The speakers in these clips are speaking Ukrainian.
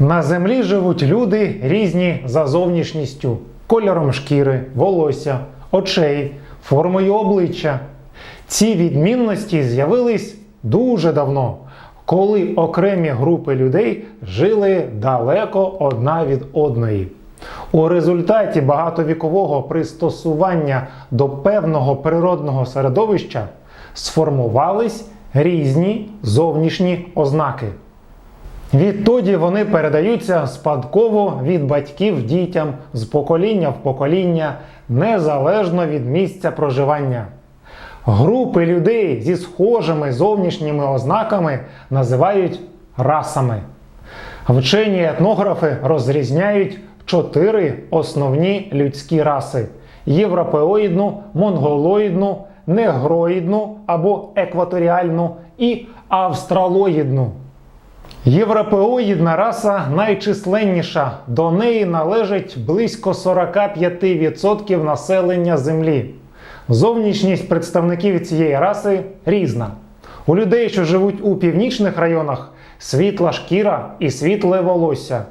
На землі живуть люди різні за зовнішністю, кольором шкіри, волосся, очей, формою обличчя. Ці відмінності з'явились дуже давно, коли окремі групи людей жили далеко одна від одної. У результаті багатовікового пристосування до певного природного середовища сформувались різні зовнішні ознаки. Відтоді вони передаються спадково від батьків дітям з покоління в покоління, незалежно від місця проживання. Групи людей зі схожими зовнішніми ознаками називають расами. Вчені етнографи розрізняють чотири основні людські раси: європеоїдну, монголоїдну, негроїдну або екваторіальну і австралоїдну. Європеоїдна раса найчисленніша. До неї належить близько 45% населення Землі. Зовнішність представників цієї раси різна. У людей, що живуть у північних районах, світла шкіра і світле волосся.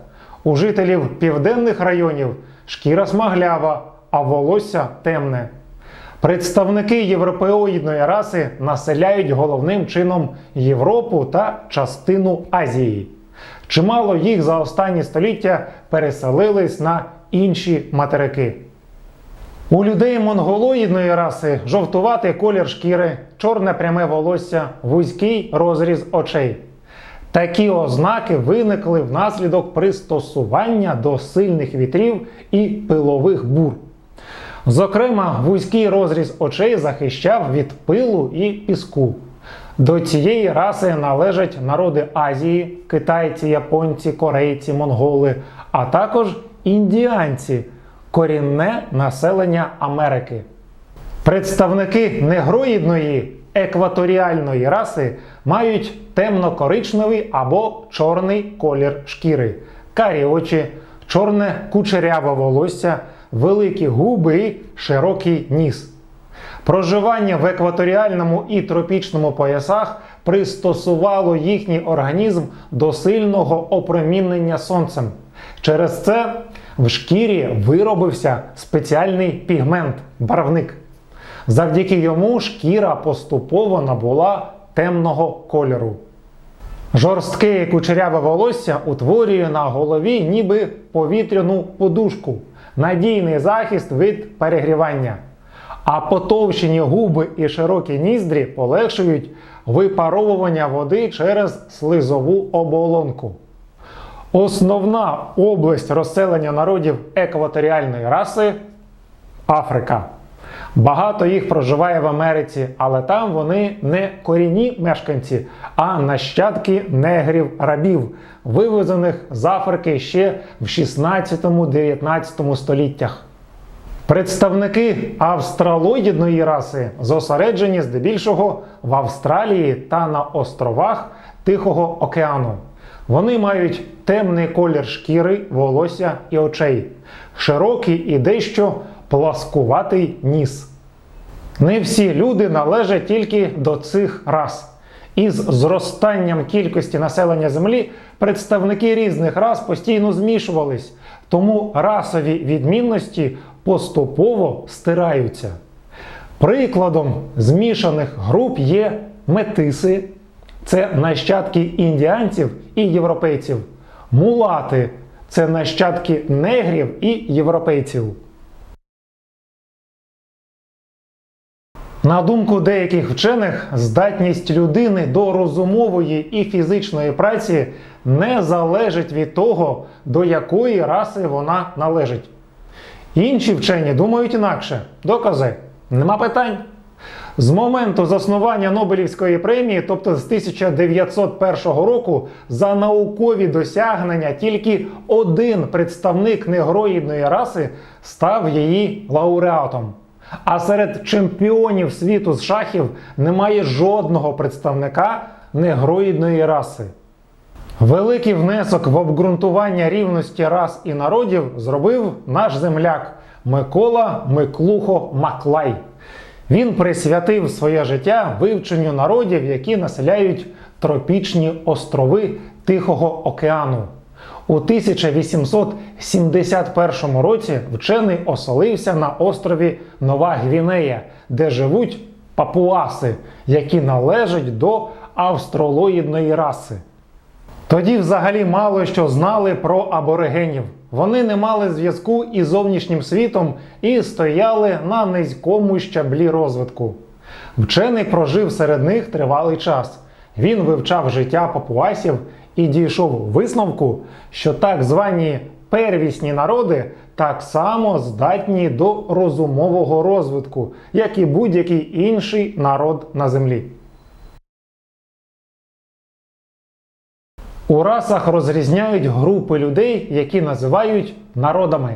У жителів південних районів шкіра смаглява, а волосся темне. Представники європеоїдної раси населяють головним чином Європу та частину Азії. Чимало їх за останні століття переселились на інші материки. У людей монголоїдної раси жовтуватий колір шкіри, чорне пряме волосся, вузький розріз очей. Такі ознаки виникли внаслідок пристосування до сильних вітрів і пилових бур. Зокрема, вузький розріз очей захищав від пилу і піску. До цієї раси належать народи Азії, китайці, японці, корейці, монголи, а також індіанці, корінне населення Америки. Представники негроїдної екваторіальної раси мають темно-коричневий або чорний колір шкіри, карі очі, чорне кучеряве волосся, великі губи і широкий ніс. Проживання в екваторіальному і тропічному поясах пристосувало їхній організм до сильного опромінення сонцем. Через це в шкірі виробився спеціальний пігмент барвник. Завдяки йому шкіра поступово набула темного кольору. Жорстке і кучеряве волосся утворює на голові ніби повітряну подушку, надійний захист від перегрівання. А потовщені губи і широкі ніздрі полегшують випаровування води через слизову оболонку. Основна область розселення народів екваторіальної раси Африка. Багато їх проживає в Америці, але там вони не корінні мешканці, а нащадки негрів рабів, вивезених з Африки ще в 16-19 століттях. Представники австралоїдної раси зосереджені здебільшого в Австралії та на островах Тихого океану. Вони мають темний колір шкіри, волосся і очей, широкий і дещо пласкуватий ніс. Не всі люди належать тільки до цих рас. Із зростанням кількості населення Землі представники різних рас постійно змішувались, тому расові відмінності поступово стираються. Прикладом змішаних груп є метиси, це нащадки індіанців і європейців, мулати це нащадки негрів і європейців. На думку деяких вчених, здатність людини до розумової і фізичної праці не залежить від того, до якої раси вона належить. Інші вчені думають інакше. Докази нема питань. З моменту заснування Нобелівської премії, тобто з 1901 року, за наукові досягнення тільки один представник негроїдної раси став її лауреатом. А серед чемпіонів світу з шахів немає жодного представника негроїдної раси. Великий внесок в обґрунтування рівності рас і народів зробив наш земляк Микола Миклухо Маклай. Він присвятив своє життя вивченню народів, які населяють тропічні острови Тихого океану. У 1871 році вчений оселився на острові Нова Гвінея, де живуть папуаси, які належать до австралоїдної раси. Тоді взагалі мало що знали про аборигенів. Вони не мали зв'язку із зовнішнім світом і стояли на низькому щаблі розвитку. Вчений прожив серед них тривалий час. Він вивчав життя папуасів і дійшов висновку, що так звані первісні народи так само здатні до розумового розвитку, як і будь-який інший народ на землі. У расах розрізняють групи людей, які називають народами.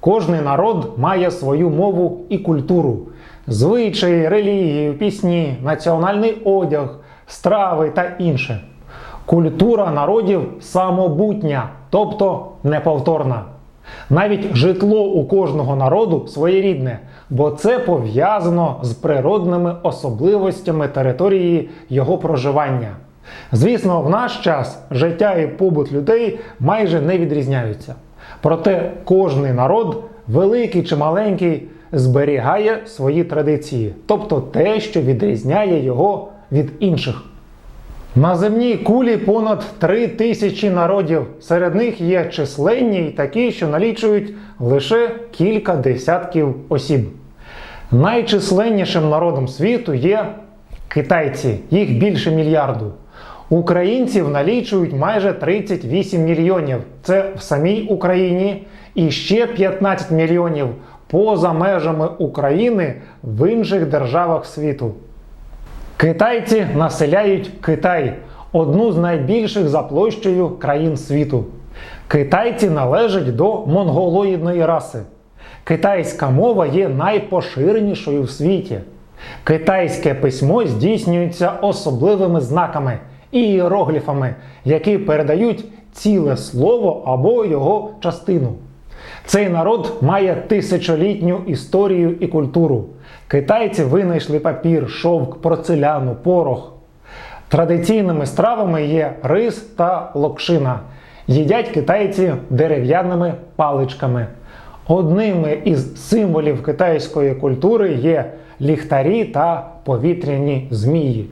Кожний народ має свою мову і культуру, звичаї, релігію, пісні, національний одяг, страви та інше. Культура народів самобутня, тобто неповторна. Навіть житло у кожного народу своєрідне, бо це пов'язано з природними особливостями території його проживання. Звісно, в наш час життя і побут людей майже не відрізняються. Проте кожний народ, великий чи маленький, зберігає свої традиції, тобто те, що відрізняє його від інших. На земній кулі понад три тисячі народів. Серед них є численні й такі, що налічують лише кілька десятків осіб. Найчисленнішим народом світу є китайці, їх більше мільярду. Українців налічують майже 38 мільйонів. Це в самій Україні і ще 15 мільйонів поза межами України в інших державах світу. Китайці населяють Китай, одну з найбільших за площею країн світу. Китайці належать до монголоїдної раси. Китайська мова є найпоширенішою в світі. Китайське письмо здійснюється особливими знаками і іерогліфами, які передають ціле слово або його частину. Цей народ має тисячолітню історію і культуру. Китайці винайшли папір, шовк, порцеляну, порох. Традиційними стравами є рис та локшина. Їдять китайці дерев'яними паличками. Одними із символів китайської культури є ліхтарі та повітряні змії.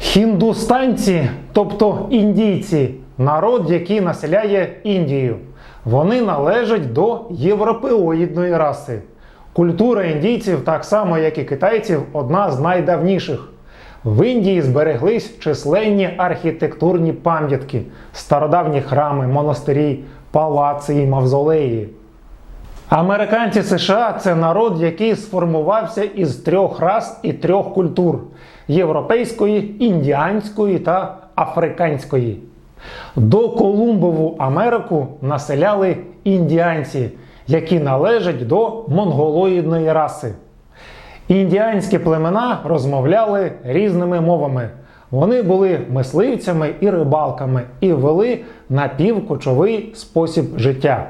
Хіндустанці, тобто індійці, народ, який населяє Індію. Вони належать до європеоїдної раси. Культура індійців, так само як і китайців, одна з найдавніших. В Індії збереглись численні архітектурні пам'ятки, стародавні храми, монастирі, палаци і мавзолеї. Американці США це народ, який сформувався із трьох рас і трьох культур європейської, індіанської та африканської. До Колумбову Америку населяли індіанці, які належать до монголоїдної раси. Індіанські племена розмовляли різними мовами. Вони були мисливцями і рибалками і вели напівкочовий спосіб життя.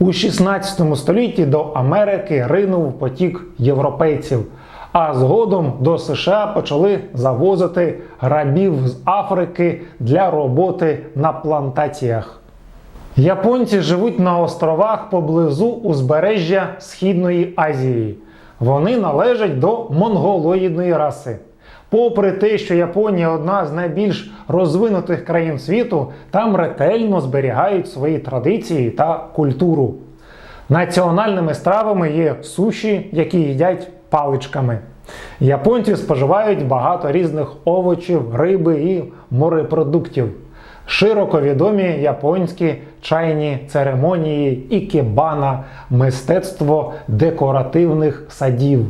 У 16 столітті до Америки ринув потік європейців, а згодом до США почали завозити рабів з Африки для роботи на плантаціях. Японці живуть на островах поблизу узбережжя Східної Азії. Вони належать до монголоїдної раси. Попри те, що Японія одна з найбільш розвинутих країн світу, там ретельно зберігають свої традиції та культуру. Національними стравами є суші, які їдять паличками. Японці споживають багато різних овочів, риби і морепродуктів. Широко відомі японські чайні церемонії ікебана, мистецтво декоративних садів.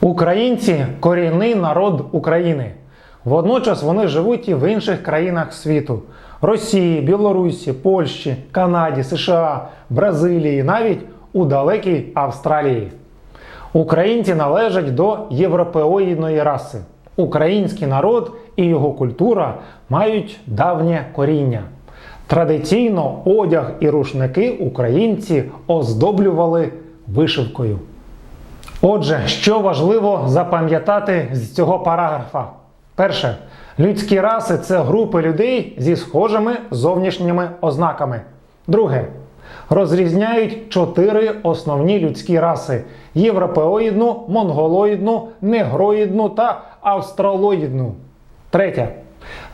Українці корінний народ України. Водночас вони живуть і в інших країнах світу: Росії, Білорусі, Польщі, Канаді, США, Бразилії, навіть у далекій Австралії. Українці належать до європеоїдної раси. Український народ і його культура мають давнє коріння. Традиційно одяг і рушники українці оздоблювали вишивкою. Отже, що важливо запам'ятати з цього параграфа? Перше. Людські раси це групи людей зі схожими зовнішніми ознаками. Друге. Розрізняють чотири основні людські раси: європеоїдну, монголоїдну, негроїдну та австралоїдну. Третє.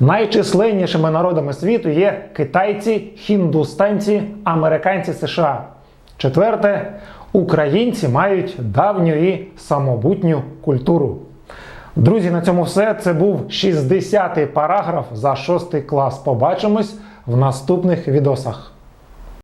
Найчисленнішими народами світу є китайці, хіндустанці, американці США. Четверте. Українці мають давню і самобутню культуру. Друзі, на цьому все. Це був 60-й параграф за 6 клас. Побачимось в наступних відосах.